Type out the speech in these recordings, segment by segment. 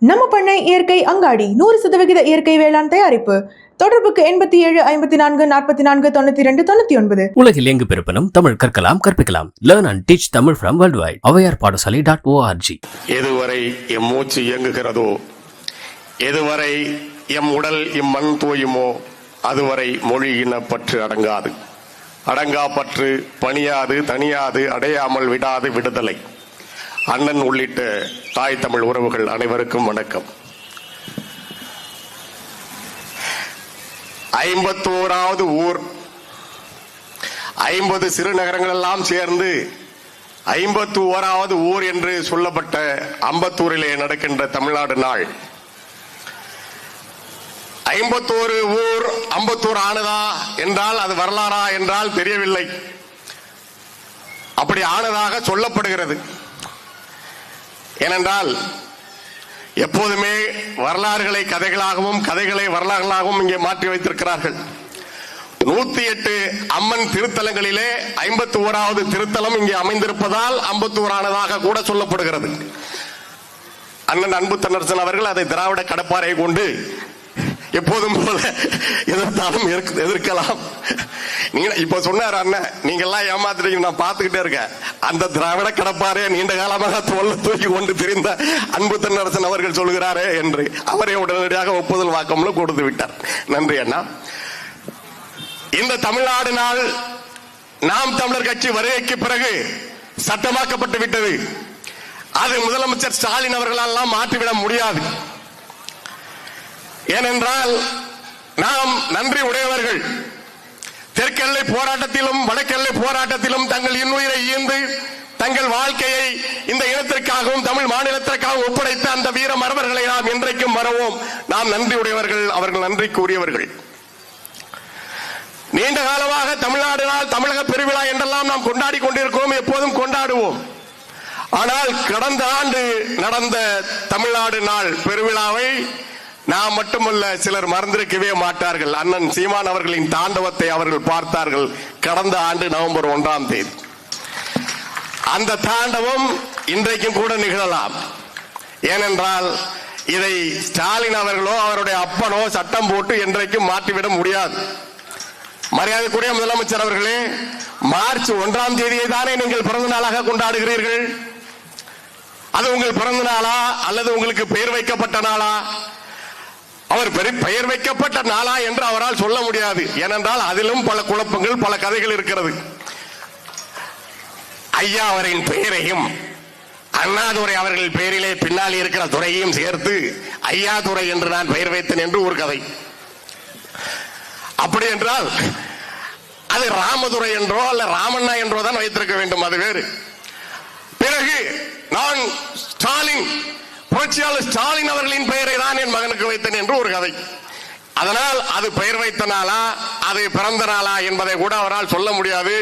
நம்ம பண்ணை இயற்கை அங்காடி நூறு சதவிகித இயற்கை வேளாண் தயாரிப்பு. தொடர்புக்கு எண்பத்தி ஏழு ஐம்பத்தி நான்கு நாற்பத்தி நான்கு தொண்ணூத்தி ரெண்டு தொண்ணூத்தி ஒன்பது. உலகில் எங்கு பிறப்பினும் தமிழ் கற்கலாம் கற்பிக்கலாம். Learn and teach Tamil from world wide Avvaiyar Padasalai dot ORG எதுவரை எம் மூச்சு இயங்குகிறதோ எதுவரை எம் உடல் இம்மண் தோயுமோ அதுவரை மொழி இனப்பற்று அடங்காது. அடங்கா பற்று பணியாது தனியாது அடையாமல் விடாது விடுதலை. அண்ணன் உள்ளிட்ட தாய் தமிழ் உறவுகள் அனைவருக்கும் வணக்கம். ஐம்பத்தோராவது ஊர். ஐம்பது சிறுநகரங்கள் எல்லாம் சேர்ந்து ஐம்பத்தி ஓராவது ஊர் என்று சொல்லப்பட்ட அம்பத்தூரிலே நடக்கின்ற தமிழ்நாடு நாள். ஐம்பத்தோரு ஊர் அம்பத்தூர் ஆனதா என்றால் அது வரலாறா என்றால் தெரியவில்லை. அப்படி ஆனதாக சொல்லப்படுகிறது. ஏனென்றால் எப்போதுமே வரலாறுகளை கதைகளாகவும் கதைகளை வரலாறுகளாகவும் இங்கே மாற்றி வைத்திருக்கிறார்கள். நூத்தி எட்டு அம்மன் திருத்தலங்களிலே ஐம்பத்தி ஓராவது திருத்தலம் இங்கே அமைந்திருப்பதால் ஐம்பத்தி ஓரானதாக கூட சொல்லப்படுகிறது. அண்ணன் அன்பு தன்னரசன் அவர்கள் அதை திராவிட கடப்பாறை கொண்டு எப்போதும் போல எதிர்த்தாலும் எதிர்க்கலாம். நீங்க இப்ப சொன்னார் அண்ணன் நீங்க எல்லாம் ஏமாத்துறீங்க நான் பார்த்துக்கிட்டே இருக்கேன். அந்த திராவிட கடப்பாறையை நீண்ட காலமாக தோல்ல தூக்கி கொண்டு திரிந்த அன்பு தென்னரசன் அவர்கள் சொல்கிறாரே என்று அவரை உடனடியாக ஒப்புதல் வாக்கம்ல கொடுத்து விட்டார். நன்றி அண்ணா. இந்த தமிழ்நாடு நாள் நாம் தமிழர் கட்சி வருகைக்கு பிறகு சட்டமாக்கப்பட்டு விட்டது. அது முதலமைச்சர் ஸ்டாலின் அவர்களால் மாற்றிவிட முடியாது. ஏனென்றால் நாம் நன்றி உடையவர்கள். தெற்கெல்லை போராட்டத்திலும் வடக்கெல்லை போராட்டத்திலும் தங்கள் இன்னுயிரை ஈந்து தங்கள் வாழ்க்கையை இந்த இனத்திற்காகவும் தமிழ் மாநிலத்திற்காகவும் ஒப்படைத்த அந்த வீர மரபர்களை நாம் இன்றைக்கும் மறவோம். நாம் நன்றி உடையவர்கள் அவர்கள் நன்றிக்குரியவர்கள் நீண்ட காலமாக தமிழ்நாடு நாள் தமிழக பெருவிழா என்றெல்லாம் நாம் கொண்டாடி கொண்டிருக்கிறோம் எப்போதும் கொண்டாடுவோம். ஆனால் கடந்த ஆண்டு நடந்த தமிழ்நாடு நாள் பெருவிழாவை நான் மட்டுமல்ல சிலர் மறந்திருக்கவே மாட்டார்கள். அண்ணன் சீமான் அவர்களின் தாண்டவத்தை அவர்கள் பார்த்தார்கள். கடந்த ஆண்டு நவம்பர் ஒன்றாம் தேதி. அந்த தாண்டவம் இன்றைக்கும் கூட நிகழலாம். ஏனென்றால் இதை ஸ்டாலின் அவர்களோ அவருடைய அப்பனோ சட்டம் போட்டு என்றைக்கும் மாற்றிவிட முடியாது. மரியாதைக்குரிய முதலமைச்சர் அவர்களே மார்ச் ஒன்றாம் தேதியை தானே நீங்கள் பிறந்த நாளாக கொண்டாடுகிறீர்கள்? அது உங்கள் பிறந்த நாளா அல்லது உங்களுக்கு பெயர் வைக்கப்பட்ட நாளா? அவர் பெரி- பெயர் வைக்கப்பட்ட நாளா என்று அவரால் சொல்ல முடியாது. ஏனென்றால் அதிலும் பல குழப்பங்கள் பல கதைகள் இருக்கிறது. ஐயா அவரின் பெயரையும் அண்ணாதுரை அவர்கள் பெயரிலே பின்னால் இருக்கிற துறையையும் சேர்த்து ஐயா துறை என்று நான் பெயர் வைத்தேன் என்று ஒரு கதை. அப்படி என்றால் அது ராமதுரை என்றோ அல்ல ராமண்ணா என்றோ தான் வைத்திருக்க வேண்டும் அது வேறு. பிறகு நான் ஸ்டாலின் புரட்சியாளர் ஸ்டாலின் அவர்களின் பெயரை தான் என் மகனுக்கு வைத்தேன் என்று ஒரு கதை. அதனால் அது பெயர் வைத்த நாளா அது பிறந்த நாளா என்பதை கூட அவரால் சொல்ல முடியாது.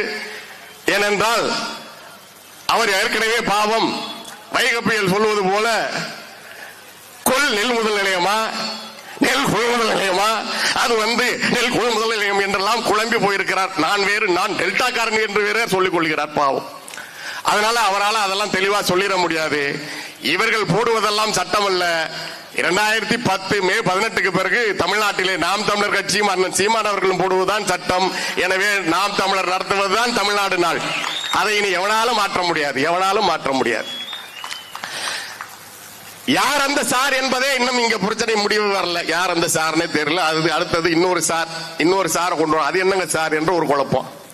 ஏனென்றால் அவர் ஏற்கனவே பாவம் வைகப்பியல் சொல்லுவது போல கொல் நெல் முதல் நிலையமா நெல் கொள்முதல் நிலையமா அது வந்து நெல் கொள்முதல் நிலையம் என்றெல்லாம் குழம்பி போயிருக்கிறார். நான் வேறு நான் டெல்டாக்காரன் என்று வேற சொல்லிக் கொள்கிறார் பாவம். அதனால அவரால் அதெல்லாம் தெளிவா சொல்லிட முடியாது. இவர்கள் போடுவதெல்லாம் சட்டம் அல்ல இரண்டாயிரத்தி பத்து மே பதினெட்டுக்கு பிறகு தமிழ்நாட்டிலே நாம் தமிழர் கட்சியும் அண்ணன் சீமான் அவர்களும் போடுவதுதான் சட்டம். எனவே நாம் தமிழர் நடத்துவதுதான் தமிழ்நாடு நாள். அதை இனி எவனாலும் மாற்ற முடியாது. எவனாலும் மாற்ற முடியாது. யார் அந்த சார் என்பதே இன்னும் இங்க பிரச்சனை முடிவு வரல. யார் அந்த சார்னே தெரியல. அது அடுத்தது இன்னொரு சார் இன்னொரு சாரை கொண்டு வரும் அது என்னங்க சார் என்று ஒரு குழப்பம்.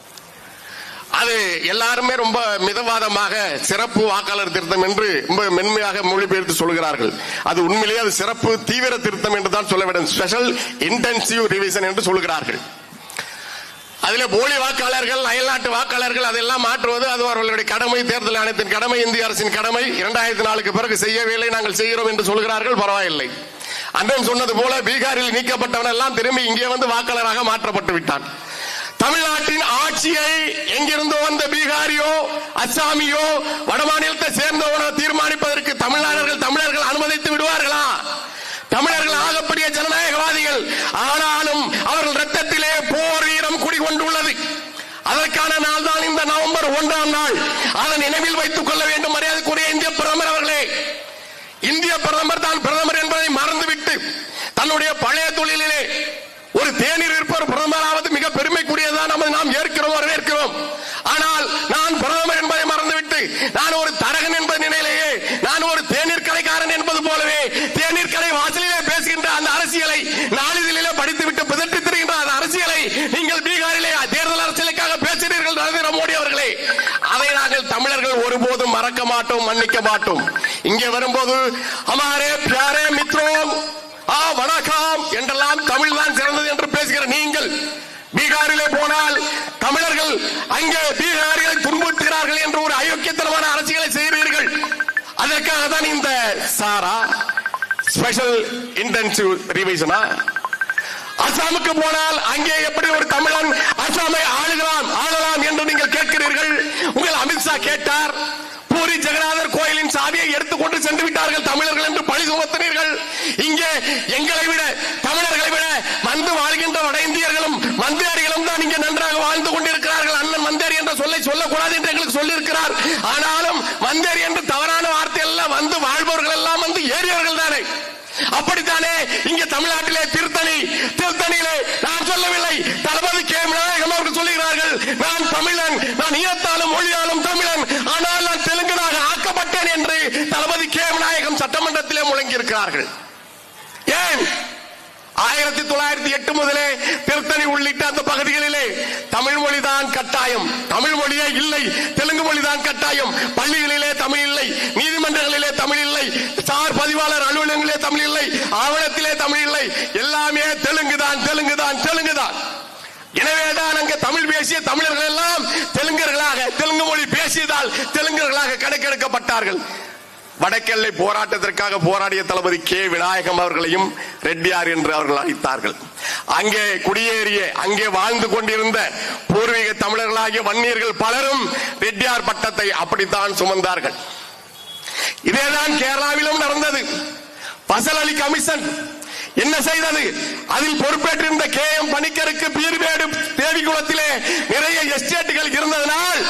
அது எல்லாருமே ரொம்ப மிதவாதமாக சிறப்பு வாக்காளர் திருத்தம் என்று ரொம்ப மென்மையாக மொழிபெயர்த்து சொல்கிறார்கள். அது உண்மையிலேயே அது சிறப்பு தீவிர திருத்தம் என்று தான் சொல்ல வேண்டும். ஸ்பெஷல் இன்டென்சிவ் ரிவிஷன் என்று சொல்கிறார்கள். அதில் போலி வாக்காளர்கள் அயல்நாட்டு வாக்காளர்கள் அதெல்லாம் மாற்றுவது அது அவர்களுடைய கடமை. தேர்தல் ஆணையத்தின் கடமை இந்திய அரசின் கடமை. இரண்டாயிரத்தி நாலுக்கு பிறகு செய்யவில்லை நாங்கள் செய்கிறோம் என்று சொல்கிறார்கள் பரவாயில்லை. அண்ணன் சொன்னது போல பீகாரில் நீக்கப்பட்டவன் எல்லாம் திரும்பி இங்கே வந்து வாக்காளராக மாற்றப்பட்டு விட்டான். தமிழ்நாட்டின் ஆட்சியை எங்கிருந்தோ வந்த பீகாரியோ அசாமியோ வடமாநிலத்தை சேர்ந்தவனோ தீர்மானிப்பதற்கு தமிழ்நாடர்கள் தமிழர்கள் அனுமதித்து விடுவார்களா? தமிழர்கள் ஆகப்படிய ஜனநாயகவாதிகள். ஆனாலும் அவர்கள் ரத்தத்திலே போர் வீரம் குடிகொண்டுள்ளது. அதற்கான நாள் தான் இந்த நவம்பர் ஒன்றாம் நாள். அதை நினைவில் வைத்துக் கொள்ள வேண்டும் மரியாதை இந்திய பிரதமர் அவர்களே இந்திய பிரதமர் தான் பிரதமர் பழைய தொழிலிலே ஒரு தேநீர் இருப்பவர் பிரதமராவது மிக பெருமைக்குரியதுதான் நமது நாம் ஏற்கிறோம் வரவேற்கிறோம் ஆனால் நான் பிரதமர் என்பதை மறந்துவிட்டு நான் ஒரு தரகன் என்பது நிலையிலேயே நான் ஒரு தேநீர் கடைக்காரன் என்பது போலவே தேநீர் கடை வாசலிலே பேசுகின்ற அந்த அரசியலை நாளிதழிலே படித்துவிட்டு பிதற்றி திரிகின்ற அந்த அரசியலை நீங்கள் பீகாரிலே தேர்தல் அரசியலுக்காக பேசுகிறீர்கள் நரேந்திர மோடி அவர்களே. அதை நாங்கள் தமிழர்கள் ஒருபோதும் மறக்க மாட்டோம் மன்னிக்க மாட்டோம். இங்கே வரும்போது அமாரே பியாரே மித்ரோம் ஸ்பெஷல் இன்டென்சிவ் ரிவிஷனா அசாமுக்கு போனால் அங்கே எப்படி ஒரு தமிழன் அசாமை ஆளுகலாம் ஆளலாம் என்று நீங்கள் கேட்கிறீர்கள்? உங்கள் அமித்ஷா கேட்டார் பூரி ஜெகநாதர் கோயிலின் சாவியை எடுத்துக்கொண்டு சென்று விட்டார்கள் தமிழர்கள் என்று பழி சுமத்தினீர்கள். இங்கே எங்களை விட தமிழர்கள் விட வந்து வாழ்கின்ற வட இந்தியர்களும் மந்தியாரிகளும் தான் இங்கே நன்றாக வாழ்ந்து கொண்டிருக்கிறார்கள் அண்ணன் மந்தியாரி என்ற சொல்லை சொல்லக்கூடாது என்று எங்களுக்கு சொல்லியிருக்கிறார் ஆனாலும் மந்தியாரி என்று தவறான வார்த்தை எல்லாம் வந்து வாழ்பவர்கள் எல்லாம் வந்து ஏறியவர்கள் தானே அப்படித்தானே? இங்க தமிழ்நாட்டிலே திருத்தணி திருத்தணியிலே நான் சொல்லவில்லை. தளபதி கே. விநாயகம் அவர்கள் சொல்லுகிறார்கள் நான் தமிழன் நான் இனத்தாலும் மொழியாலும் தமிழன் ஆனால் நான் தெலுங்கனாக ஆக்கப்பட்டேன் என்று தளபதி கே. விநாயகம் சட்டமன்றத்திலே முழங்கியிருக்கிறார்கள். ஏன்? ஆயிரத்தி தொள்ளாயிரத்தி எட்டு முதலே திருத்தணி உள்ளிட்ட அந்த பகுதிகளிலே தமிழ் மொழிதான் கட்டாயம். தமிழ் மொழியே இல்லை தெலுங்கு மொழிதான் கட்டாயம். பள்ளிகளிலே தமிழ் இல்லை நீதிமன்றங்களிலே தமிழ் இல்லை. சார் பதிவாளர் தமிழ் இல்லை ஆவணத்திலே தமிழ் இல்லை. எல்லாமே தெலுங்கு தான் தெலுங்கு தான் தெலுங்கு தான் எனவேதான் அங்க தமிழ் பேசிய தமிழர்கள் எல்லாம் தெலுங்கர்களாக தெலுங்கு மொழி பேசியதால் தெலுங்கர்களாக கணக்கெடுக்கப்பட்டார்கள். வடக்கெல்லை போராட்டத்திற்காக போராடிய தளபதி கே. விநாயகம் அவர்களையும் ரெட்டியார் என்று அவர்கள் அழைத்தார்கள். அங்கே குடியேறிய அங்கே வாழ்ந்து கொண்டிருந்த பூர்வீக தமிழர்களாகிய வன்னியர்கள் பலரும் ரெட்டியார் பட்டத்தை அப்படித்தான் சுமந்தார்கள். இதேதான் கேரளாவிலும் நடந்தது. பசல் அலி கமிஷன் என்ன செய்தது? அதில் பொறுப்பேற்றிருந்த கே எம் பணிக்கருக்கு பீர்மேடு தேவிக்குளத்திலே நிறைய எஸ்டேட்டுகள் இருந்ததனால்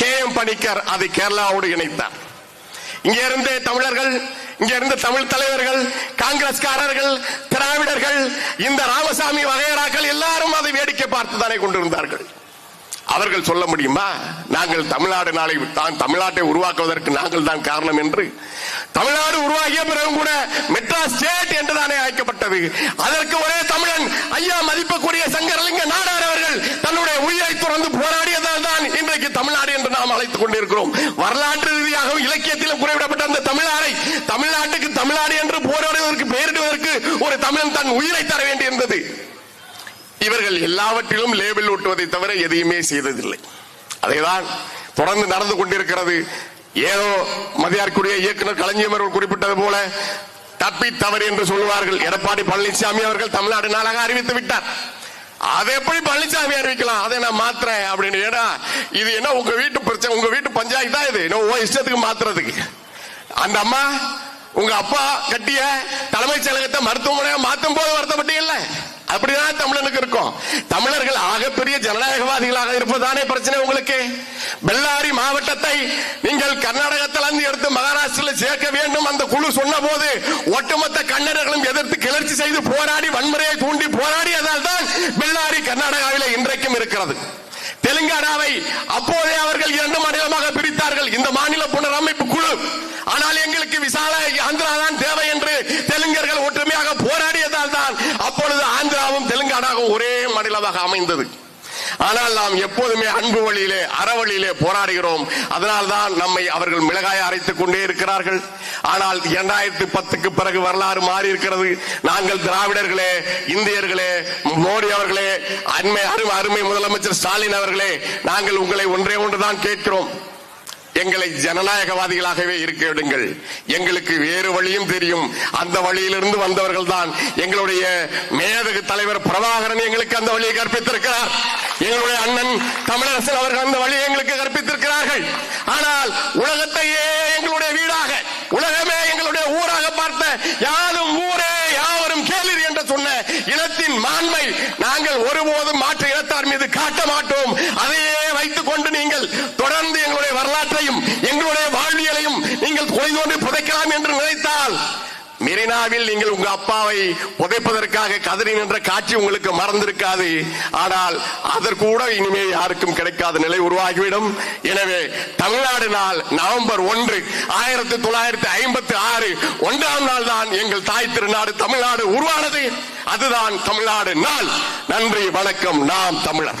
கே எம் பணிக்கர் அதை கேரளாவோடு இணைத்தார். இங்கே இருந்த தமிழர்கள் இங்க இருந்த தமிழ் தலைவர்கள் காங்கிரஸ்காரர்கள் திராவிடர்கள் இந்த ராமசாமி வகையராக்கள் எல்லாரும் அதை வேடிக்கை பார்த்து தானே கொண்டிருந்தார்கள். அவர்கள் சொல்ல முடியுமா? நாங்கள் தமிழ்நாடு நாளை தான் தமிழ்நாட்டை உருவாக்குவதற்கு நாங்கள் தான் காரணம் என்று. தமிழ்நாடு உருவாகிய பிறகு கூட மெட்ராஸ் ஸ்டேட் என்று தானே அழைக்கப்பட்டது. அதற்கு ஒரே தமிழன் ஐயா மதிப்புக்குரிய சங்கரலிங்க நாடார் அவர்கள் தன்னுடைய உயிரை துறந்து போராடியதால் தான் இன்றைக்கு தமிழ்நாடு என்று நாம் அழைத்துக் கொண்டிருக்கிறோம். வரலாற்று ரீதியாகவும் இலக்கியத்திலும் குறிப்பிடப்பட்ட அந்த தமிழ்நாடை தமிழ்நாட்டுக்கு தமிழ்நாடு என்று போராடுவதற்கு பெயரிடுவதற்கு ஒரு தமிழன் தன் உயிரை தர வேண்டியிருந்தது. இவர்கள் எல்லாவற்றிலும் லேபிள் ஒட்டுவதை தவிர எதையுமே செய்ததில்லை. அதைதான் தொடர்ந்து நடந்து கொண்டிருக்கிறது. ஏதோ மதியார்க்குரிய இயக்குனர் கலைஞர் அவர்கள் குறிப்பிட்டது போல தப்பி தவறு என்று சொல்லுவார்கள். எடப்பாடி பழனிசாமி அவர்கள் தமிழ்நாடு நாளாக அறிவித்து விட்டார். அதை எப்படி பழனிசாமி அறிவிக்கலாம்? அதை நான் மாத்துறேன் அப்படின்னு. ஏன்னா இது என்ன உங்க வீட்டு பிரச்சனை உங்க வீட்டு பஞ்சாயத்து தான் இது? என்ன உன் இஷ்டத்துக்கு மாத்துறதுக்கு? அந்த அம்மா உங்க அப்பா கட்டிய தலைமைச் செயலகத்தை மருத்துவமனையை மாத்தும் போது வருத்தப்பட்டீங்கல்ல? அப்படிதான் தமிழனுக்கு இருக்கும். தமிழர்கள் ஆகப்பெரிய ஜனநாயகவாதிகளாக இருப்பதுதானே பிரச்சனை உங்களுக்கு? பெல்லாரி மாவட்டத்தை நீங்கள் கர்நாடகத்திலிருந்து எடுத்து மகாராஷ்டிரில் சேர்க்க வேண்டும் அந்த குழு சொன்ன போது ஒட்டுமொத்த கன்னடர்களும் எதிர்த்து கிளர்ச்சி செய்து போராடி வன்முறையை தூண்டி போராடியதால் தான் பெல்லாரி கர்நாடகாவில் இன்றைக்கும் இருக்கிறது. தெலுங்கானாவை அப்போதே அவர்கள் இரண்டு மாநிலமாக பிரித்தார்கள். இந்த மாநில புனரமைப்பு குழு. ஆனால் எங்களுக்கு விசால ஆந்திரா தான் தேவை என்று தெலுங்கர்கள் ஒற்றுமையாக போராடியதால் தான் அப்பொழுது ஆந்திராவும் தெலுங்கானாவும் ஒரே மாநிலமாக அமைந்தது. ஆனால் நாம் எப்போதுமே அன்பு வழியிலே அறவழியிலே போராடுகிறோம். அதனால்தான் நம்மை அவர்கள் மிளகாய அரைத்துக் கொண்டே இருக்கிறார்கள். ஆனால் இரண்டாயிரத்தி பத்துக்கு பிறகு வரலாறு மாறி இருக்கிறது. நாங்கள் திராவிடர்களே இந்தியர்களே மோடி அவர்களே அண்மை அருமை அருமை முதலமைச்சர் ஸ்டாலின் அவர்களே நாங்கள் உங்களை ஒன்றே ஒன்றுதான் கேட்கிறோம். எங்களை ஜனநாயகவாதிகளாகவே இருக்க விடுங்கள். எங்களுக்கு வேறு வழியும் தெரியும். அந்த வழியிலிருந்து வந்தவர்கள் தான் எங்களுடைய மேதகு தலைவர் பிரபாகரன் எங்களுக்கு அந்த வழியை கற்பித்திருக்கிறார். எங்களுடைய அண்ணன் தமிழரசன் அவர்கள் அந்த வழியை எங்களுக்கு கற்பித்திருக்கிறார்கள். ஆனால் உலகத்தையே எங்களுடைய வீடாக உலகமே எங்களுடைய ஊராக பார்த்த யாரும் ஊரே யாவரும் கேளிர் என்று சொன்ன இனத்தின் மாண்பை நாங்கள் ஒருபோதும் மாற்று இனத்தார் மீது காட்ட மாட்டோம் அதையே வைத்துக் கொண்டு நீங்கள் தொடர்ந்து எங்களுடைய வரலாற்றையும் எங்களுடைய வாழ்வியலையும் நீங்கள் கொலை புதைக்கலாம் என்று நினைத்தால் மெரினாவில் நீங்கள் உங்க அப்பாவை புதைப்பதற்காக கதறி நின்ற காட்சி உங்களுக்கு மறந்திருக்காது. ஆனால் அதற்கூட இனிமே யாருக்கும் கிடைக்காத நிலை உருவாகிவிடும். எனவே தமிழ்நாடு நாள் நவம்பர் ஒன்று ஆயிரத்தி தொள்ளாயிரத்தி ஐம்பத்தி ஆறு ஒன்றாம் நாள் தான் எங்கள் தாய் திருநாடு தமிழ்நாடு உருவானது. அதுதான் தமிழ்நாடு நாள். நன்றி வணக்கம். நாம் தமிழர்.